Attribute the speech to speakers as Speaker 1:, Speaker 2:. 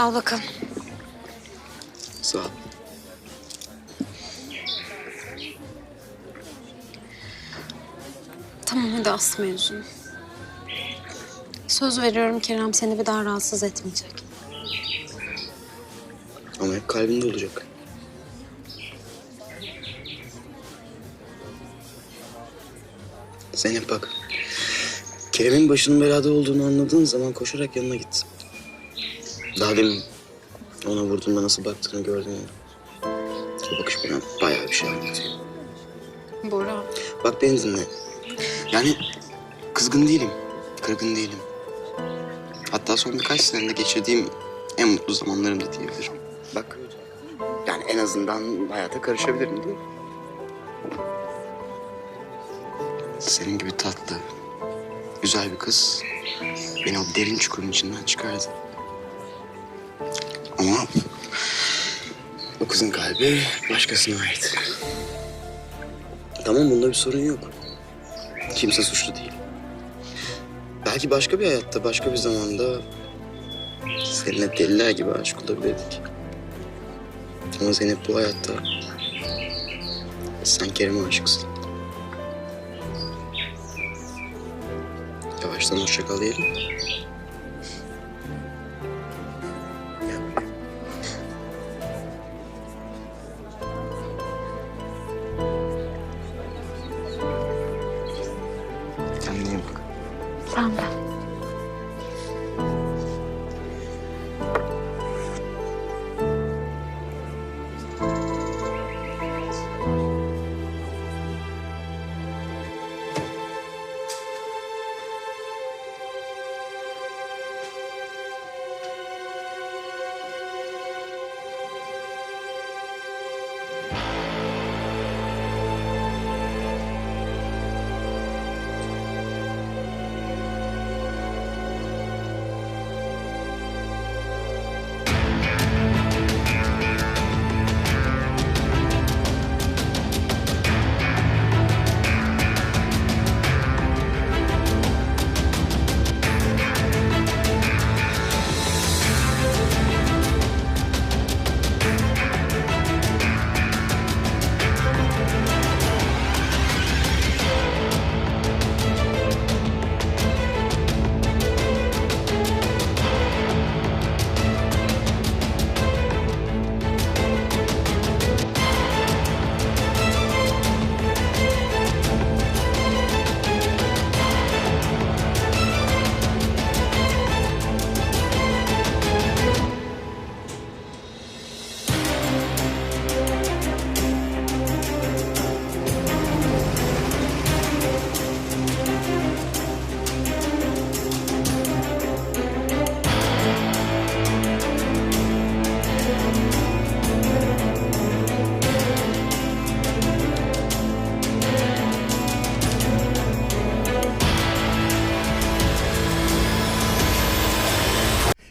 Speaker 1: Al bakalım.
Speaker 2: Sağ ol.
Speaker 1: Tamam hadi as mevzunu. Söz veriyorum Kerem seni bir daha rahatsız etmeyecek.
Speaker 2: Ama hep kalbinde olacak. Zeynep bak. Kerem'in başının belada olduğunu anladığın zaman koşarak yanına git. Daha demin ona vurduğunda nasıl baktığını gördün ya. O bakış bana bayağı bir şey anlatıyor.
Speaker 1: Bora.
Speaker 2: Bak beni dinle. Yani kızgın değilim, kırgın değilim. Hatta son birkaç senede geçirdiğim en mutlu zamanlarım da diyebilirim. Bak, yani en azından hayata karışabilirim değil mi? Senin gibi tatlı, güzel bir kız beni o derin çukurun içinden çıkardı. O kızın kalbi başkasına ait. Tamam bunda bir sorun yok. Kimse suçlu değil. Belki başka bir hayatta, başka bir zamanda seninle deliler gibi aşık olabilirdik. Ama Zeynep bu hayatta sen Kerem'e aşıksın. Yavaştan hoşça kal.
Speaker 1: Sen de.